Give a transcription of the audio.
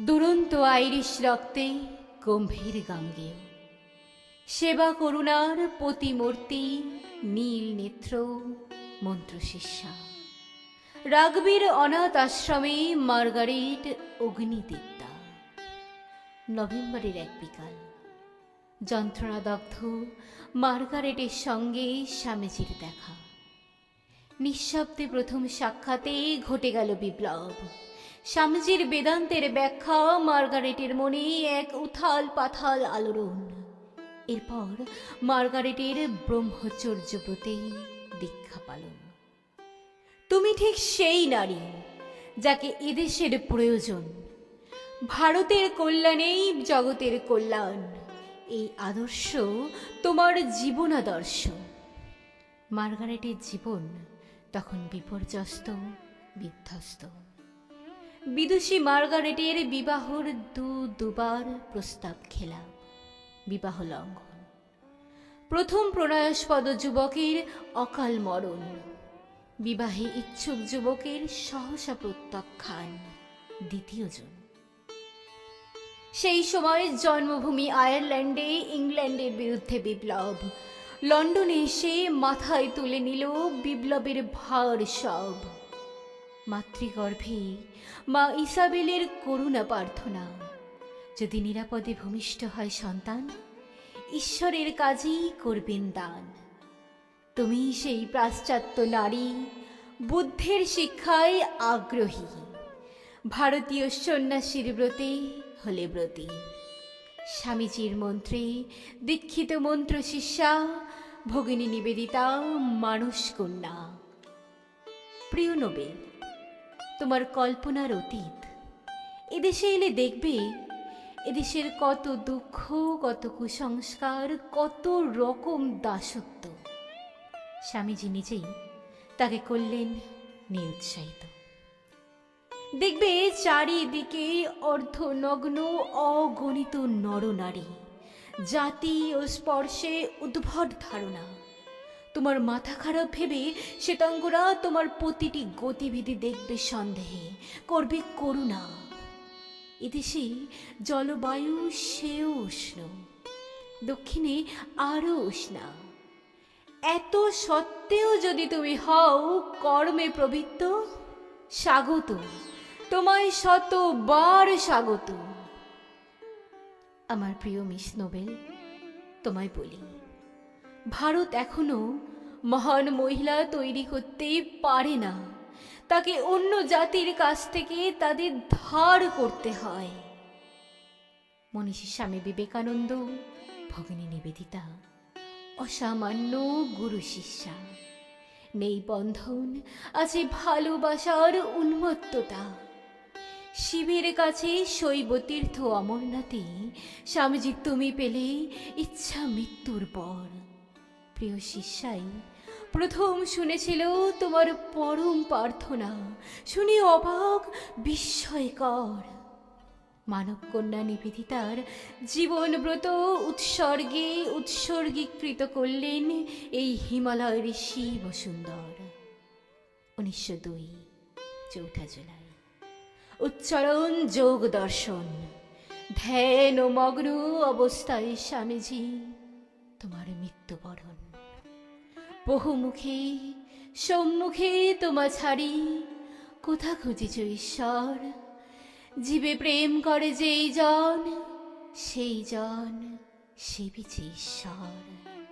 দুরন্ত আইরিশ রক্তে গম্ভীর গাঙ্গেয় সেবা করুণার প্রতিমূর্তি, নীল নেত্র, মন্ত্রশিষ্যা। রাগবীর অনাথ আশ্রমে মার্গারেট অগ্নিদীপ্তা নভেম্বরের এক বিকাল। যন্ত্রণাদগ্ধ মার্গারেটের সঙ্গে স্বামীজির দেখা। নিঃশব্দে প্রথম সাক্ষাতে ঘটে গেল বিপ্লব। স্বামীজির বেদান্তের ব্যাখ্যা মার্গারেটের মনে এক উথাল পাথাল আলোড়ন। এরপর মার্গারেটের ব্রহ্মচর্য ব্রতে দীক্ষা পালন। তুমি ঠিক সেই নারী যাকে এদেশের প্রয়োজন। ভারতের কল্যাণেই জগতের কল্যাণ। এই আদর্শ তোমার জীবন আদর্শ মার্গারেটের জীবন তখন বিপর্যস্ত, বিধ্বস্ত। বিদুষী মার্গারেটের বিবাহর দু দুবার প্রস্তাব খেলা বিবাহ লঙ্ঘন। প্রথম প্রণয়াস্পদ যুবকের অকাল মরণ। বিবাহে ইচ্ছুক যুবকের সহসা প্রত্যাখ্যান দ্বিতীয়জন সেই সময় জন্মভূমি আয়ারল্যান্ডে ইংল্যান্ডের বিরুদ্ধে বিপ্লব। লন্ডনে এসে মাথায় তুলে নিল বিপ্লবের ভার সব। মাতৃগর্ভে, মা ইসাবেলের করুণা প্রার্থনা। যদি নিরাপদে ভূমিষ্ঠ হয় সন্তান, ঈশ্বরের কাজেই করবেন দান। তুমি সেই পাশ্চাত্য নারী, বুদ্ধের শিক্ষায় আগ্রহী। ভারতীয় সন্ন্যাসীর ব্রতে হলে ব্রতী। স্বামীজির মন্ত্রে দীক্ষিত মন্ত্র শিষ্যা, ভগিনী নিবেদিতা, মানুষ কন্যা। প্রিয় নোবেল তোমার কল্পনার অতীত। এদেশে এলে দেখবে, এদেশের কত দুঃখ, কত কুসংস্কার, কত রকম দাসত্ব। স্বামীজি নিজেই তাকে করলেন নিরুৎসাহিত। দেখবে চারিদিকে অর্ধনগ্ন, অগণিত নরনারী। জাতি ও স্পর্শে উদ্ভট ধারণা। তোমার মাথা খারাপ ভেবে শ্বেতাঙ্গরা তোমার প্রতিটি গতিবিধি দেখবে সন্দেহে, করবে করুণা। এদেশে জলবায়ু সেও উষ্ণ, দক্ষিণে আরও উষ্ণা। এত সত্ত্বেও যদি তুমি হও কর্মে প্রবৃত্ত, স্বাগত। তোমায় শতবার স্বাগত। আমার প্রিয় মিস নোবেল, তোমায় বলি। ভারত এখনও মহান মহিলা তৈরি করতে পারে না। তাকে অন্য জাতির কাছ থেকে তাদের ধার করতে হয়। মনীষী স্বামী বিবেকানন্দ, ভগিনী নিবেদিতা, অসামান্য গুরু শিষ্যা। নেই বন্ধন, আছে ভালোবাসার উন্মত্ততা। শিবের কাছে শৈব তীর্থ অমরনাথে, স্বামীজি তুমি পেলে ইচ্ছা মৃত্যুর পর। প্রিয় শিষ্যাই, প্রথম শুনেছিল তোমার পরম প্রার্থনা। শুনে অবাক, বিস্ময়কর। মানব কন্যা নিবেদিতার জীবনব্রত উৎসর্গে উৎসর্গীকৃত করলেন এই হিমালয় শিব সুন্দর উনিশশো দুই, চৌঠা জুলাই। উচ্চারণ, যোগ দর্শন। ধ্যান ও মগ্ন অবস্থায় স্বামীজি তোমার মৃত্যুবরণ। বহুমুখী, সম্মুখে তোমা ছাড়ি, কোথা খুঁজেছ ঈশ্বর? জীবে প্রেম করে যেই জন, সেই জন সেবিছে ঈশ্বর।